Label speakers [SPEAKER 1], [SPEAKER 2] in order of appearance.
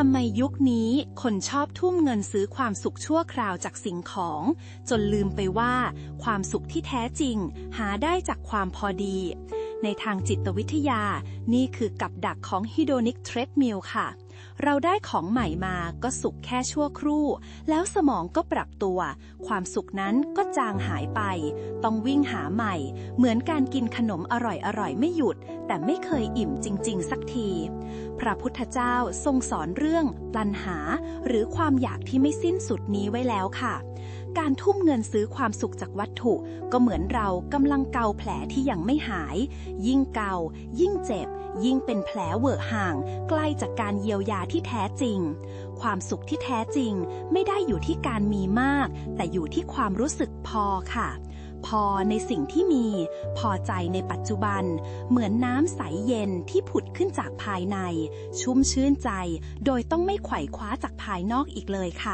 [SPEAKER 1] ทำไมยุคนี้คนชอบทุ่มเงินซื้อความสุขชั่วคราวจากสิ่งของ จนลืมไปว่า ความสุขที่แท้จริง หาได้จากความพอดี ในทางจิตวิทยา นี่คือกับดักของฮิโดนิกเทรดมิลค่ะ เราได้ของใหม่มาก็สุขแค่ชั่วครู่ แล้วสมองก็ปรับตัว ความสุขนั้นก็จางหายไป ต้องวิ่งหาใหม่ เหมือนการกินขนมอร่อยๆ ไม่หยุด แต่ไม่เคยอิ่มจริง ๆ สักที พระพุทธเจ้าทรงสอนเรื่องปัญหา หรือความอยากที่ไม่สิ้นสุดนี้ไว้แล้วค่ะ การทุ่มเงินซื้อความสุขจากวัตถุ ก็เหมือนเรากำลังเกาแผลที่ยังไม่หาย ยิ่งเกา ยิ่งเจ็บ ยิ่งเป็นแผลเวอะห่าง ใกล้จากการเยียวยาที่แท้จริง ความสุขที่แท้จริง ไม่ได้อยู่ที่การมีมาก แต่อยู่ที่ความรู้สึกพอค่ะพอในสิ่งที่มี พอใจในปัจจุบัน เหมือนน้ำใสเย็นที่ผุดขึ้นจากภายใน ชุ่มชื่นใจ โดยต้องไม่ไขว่คว้าจากภายนอกอีกเลยค่ะ